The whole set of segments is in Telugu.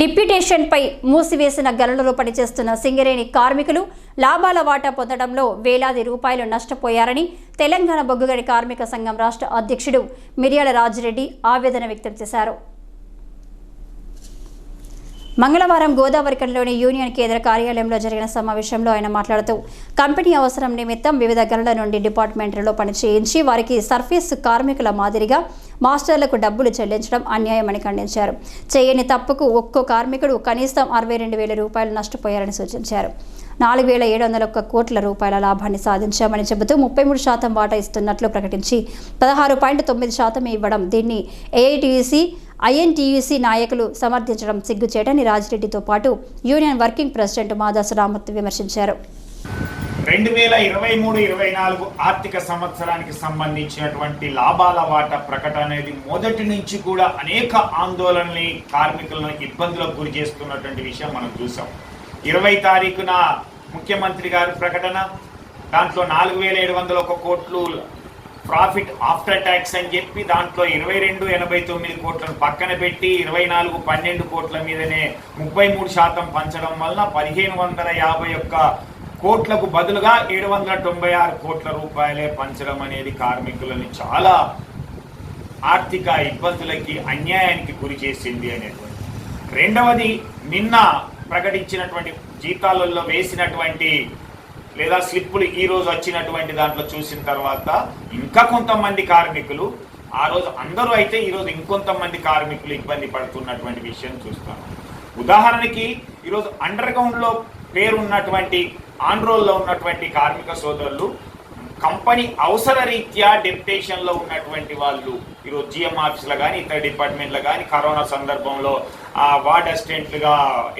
డిప్యూటేషన్పై మూసివేసిన గనులలో పనిచేస్తున్న సింగరేణి కార్మికులు లాభాల వాటా పొందడంలో వేలాది రూపాయలు నష్టపోయారని తెలంగాణ బొగ్గుగడి కార్మిక సంఘం రాష్ట్ర అధ్యక్షుడు మిర్యాల రాజిరెడ్డి ఆవేదన వ్యక్తం చేశారు. మంగళవారం గోదావరికంలోని యూనియన్ కేంద్ర కార్యాలయంలో జరిగిన సమావేశంలో ఆయన మాట్లాడుతూ కంపెనీ అవసరం నిమిత్తం వివిధ గనుల నుండి డిపార్ట్మెంట్లలో పనిచేయించి వారికి సర్ఫీస్ కార్మికుల మాదిరిగా మాస్టర్లకు డబ్బులు చెల్లించడం అన్యాయమని ఖండించారు. చేయని తప్పుకు ఒక్కో కార్మికుడు కనీసం అరవై రెండు వేల రూపాయలు నష్టపోయారని సూచించారు. నాలుగు వేల ఏడు వందల ఒక్క కోట్ల రూపాయల లాభాన్ని సాధించామని చెబుతూ ముప్పై మూడు శాతం వాటా ఇస్తున్నట్లు ప్రకటించి పదహారు పాయింట్ తొమ్మిది శాతం ఇవ్వడం దీన్ని ఏఐటీయూసీ ఐఎన్టీయూసీ నాయకులు సమర్థించడం సిగ్గుచేటని రాజిరెడ్డితో పాటు union working president Madasu Ramath విమర్శించారు. రెండు వేల ఇరవై మూడు ఇరవై నాలుగు ఆర్థిక సంవత్సరానికి సంబంధించినటువంటి లాభాల వాటా ప్రకటన అనేది మొదటి నుంచి కూడా అనేక ఆందోళనని కార్మికులను ఇబ్బందులకు గురి చేస్తున్నటువంటి విషయం మనం చూసాం. ఇరవై తారీఖున ముఖ్యమంత్రి గారి ప్రకటన. దాంట్లో నాలుగు వేల ఏడు వందల ఒక కోట్లు ప్రాఫిట్ ఆఫ్టర్ ట్యాక్స్ అని చెప్పి దాంట్లో ఇరవై రెండు ఎనభై తొమ్మిది కోట్లను పక్కన పెట్టి ఇరవై నాలుగు పన్నెండు కోట్ల మీదనే ముప్పై మూడు శాతం పంచడం వలన పదిహేను వందల యాభై ఒక్క కోట్లకు బదులుగా ఏడు వందల తొంభై ఆరు కోట్ల రూపాయలే పంచడం అనేది కార్మికులను చాలా ఆర్థిక ఇబ్బందులకి అన్యాయానికి గురి చేసింది అనేటువంటి. రెండవది నిన్న ప్రకటించినటువంటి జీతాలలో వేసినటువంటి లేదా స్లిప్పులు ఈరోజు వచ్చినటువంటి దాంట్లో చూసిన తర్వాత ఇంకా కొంతమంది కార్మికులు ఆ రోజు అందరూ అయితే ఈరోజు ఇంకొంతమంది కార్మికులు ఇబ్బంది పడుతున్నటువంటి విషయం చూస్తాను ఉదాహరణకి ఈరోజు అండర్ గ్రౌండ్లో పేరున్నటువంటి ఆండ్రోల్లో ఉన్నటువంటి కార్మిక సోదరులు కంపెనీ అవసర రీత్యా డెప్యుటేషన్లో ఉన్నటువంటి వాళ్ళు ఈరోజు జిఎం ఆఫీసులో కానీ ఇతర డిపార్ట్మెంట్లో కానీ కరోనా సందర్భంలో వార్డ్ అసిస్టెంట్లుగా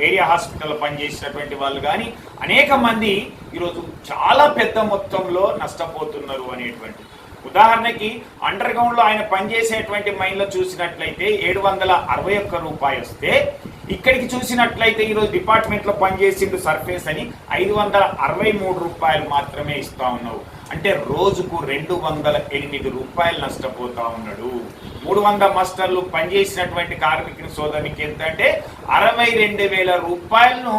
ఏరియా హాస్పిటల్లో పనిచేసినటువంటి వాళ్ళు కానీ అనేక మంది ఈరోజు చాలా పెద్ద మొత్తంలో నష్టపోతున్నారు అనేటువంటి ఉదాహరణకి అండర్ గ్రౌండ్లో ఆయన పనిచేసేటువంటి మైన్లో చూసినట్లయితే ఏడు వందల అరవై ఒక్క రూపాయి వస్తే ఇక్కడికి చూసినట్లయితే ఈరోజు డిపార్ట్మెంట్లో పనిచేసిండు సర్ఫేస్ అని ఐదు వందల అరవై మూడు రూపాయలు మాత్రమే ఇస్తా ఉన్నావు. అంటే రోజుకు రెండు వందల ఎనిమిది రూపాయలు నష్టపోతా ఉన్నాడు. మూడు వందల మాస్టర్లు పనిచేసినటువంటి కార్మికుని సోదరునికి ఎంత అంటే అరవై రెండు వేల రూపాయలను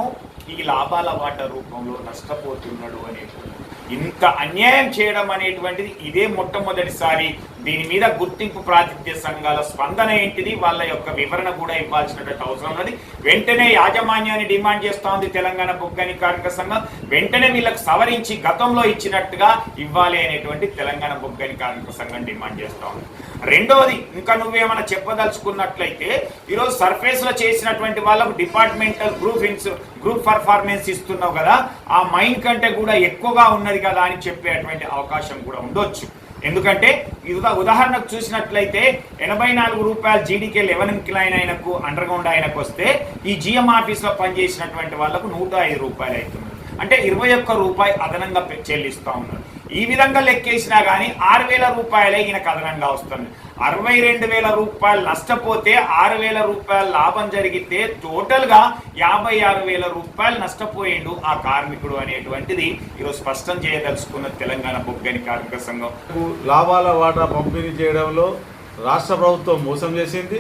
ఈ లాభాల వాట రూపంలో నష్టపోతున్నాడు అనేటువంటి ఇంత అన్యాయం చేయడం అనేటువంటిది ఇదే మొట్టమొదటిసారి దీని మీద గుర్తింపు ప్రాతిథ్య సంఘాల స్పందన ఏంటిది? వాళ్ళ యొక్క వివరణ కూడా ఇవ్వాల్సినటువంటి అవసరం ఉన్నది. వెంటనే యాజమాన్యాన్ని డిమాండ్ చేస్తా ఉంది తెలంగాణ బొగ్గని కార్మిక సంఘం. వెంటనే వీళ్ళకు సవరించి గతంలో ఇచ్చినట్టుగా ఇవ్వాలి అనేటువంటి తెలంగాణ బొగ్గని కార్మిక సంఘం డిమాండ్ చేస్తా ఉంది. రెండవది ఇంకా నువ్వేమైనా చెప్పదలుచుకున్నట్లయితే ఈరోజు సర్ఫేస్లో చేసినటువంటి వాళ్ళకు డిపార్ట్మెంటల్ గ్రూప్ ఇన్స్ గ్రూప్ పర్ఫార్మెన్స్ ఇస్తున్నావు కదా ఆ మైండ్ కంటే కూడా ఎక్కువగా ఉన్నది కదా అని చెప్పేటువంటి అవకాశం కూడా ఉండొచ్చు. ఎందుకంటే ఇది ఉదాహరణకు చూసినట్లయితే ఎనభై నాలుగు రూపాయలు జీడీకే లెవెన్ క్లైన్ ఆయనకు అండర్ గ్రౌండ్ ఆయనకు వస్తే ఈ జిఎం ఆఫీస్లో పనిచేసినటువంటి వాళ్ళకు నూట ఐదు రూపాయలు అవుతుంది. అంటే ఇరవై ఒక్క రూపాయి అదనంగా చెల్లిస్తూ చెల్లిస్తా ఉన్నారు. ఈ విధంగా లెక్కేసినా కానీ ఆరు వేల రూపాయలే ఈయనకు అదనంగా వస్తుంది అరవై రెండు వేల రూపాయలు నష్టపోతే ఆరు వేల రూపాయల లాభం జరిగితే టోటల్గా యాభై ఆరు వేల రూపాయలు నష్టపోయిండు ఆ కార్మికుడు అనేటువంటిది ఈరోజు స్పష్టం చేయదలుచుకున్న తెలంగాణ బొగ్గని కార్మిక సంఘం. లాభాల వాటా పంపిణీ చేయడంలో రాష్ట్ర ప్రభుత్వం మోసం చేసింది.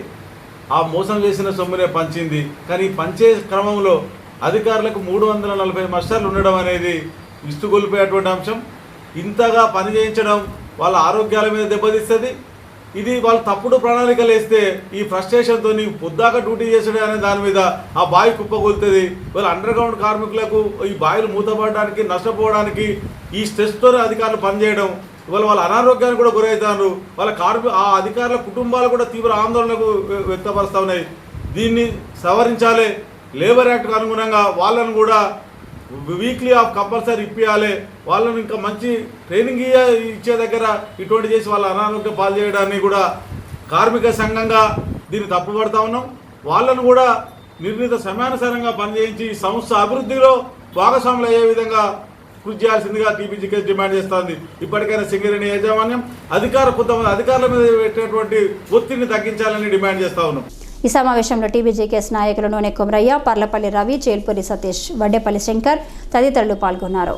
ఆ మోసం చేసిన సొమ్మునే పంచింది. కానీ పంచే క్రమంలో అధికారులకు మూడు వందల నలభై మస్టర్లు ఉండడం అనేది విస్తుగొలిపోయేటువంటి అంశం. ఇంతగా పని చేయించడం వాళ్ళ ఆరోగ్యాల మీద దెబ్బతీస్తుంది. ఇది వాళ్ళు తప్పుడు ప్రణాళికలు వేస్తే ఈ ఫ్రస్ట్రేషన్తో పొద్దాక డ్యూటీ చేసాడు అనే దాని మీద ఆ బావి కుప్పగొలుతుంది వాళ్ళు అండర్ గ్రౌండ్ కార్మికులకు ఈ బావిలు మూతపడడానికి నష్టపోవడానికి ఈ స్ట్రెస్తో అధికారులు పనిచేయడం ఇవాళ వాళ్ళ అనారోగ్యానికి కూడా గురవుతున్నారు వాళ్ళ కార్మి ఆ అధికారుల కుటుంబాలు కూడా తీవ్ర ఆందోళనకు వ్యక్తపరుస్తూ ఉన్నాయి. దీన్ని సవరించాలి. లేబర్ యాక్ట్కు అనుగుణంగా వాళ్ళను కూడా వీక్లీ ఆఫ్ కంపల్సరీ ఇప్పించాలి వాళ్ళని ఇంకా మంచి ట్రైనింగ్ ఇచ్చే దగ్గర ఇటువంటి చేసి వాళ్ళ అనారోగ్యం పాలు చేయడాన్ని కూడా కార్మిక సంఘంగా దీన్ని తప్పుపడతా ఉన్నాం. వాళ్ళను కూడా నిర్ణీత సమయానుసారంగా పనిచేయించి ఈ సంస్థ అభివృద్ధిలో భాగస్వాములు అయ్యే విధంగా కృషి చేయాల్సిందిగా టీపీజీకేస్ డిమాండ్ చేస్తోంది. ఇప్పటికైనా సింగరేణి యాజమాన్యం అధికార కొంతమంది అధికారుల మీద పెట్టేటువంటి ఒత్తిడిని తగ్గించాలని డిమాండ్ చేస్తా ఉన్నాం. ఈ సమావేశంలో టీబీజీకేఎస్ నాయకులు నూనె కుమరయ్య పర్లపల్లి రవి చేల్పూరి సతీష్ వడ్డేపల్లి శంకర్ తదితరులు పాల్గొన్నారు.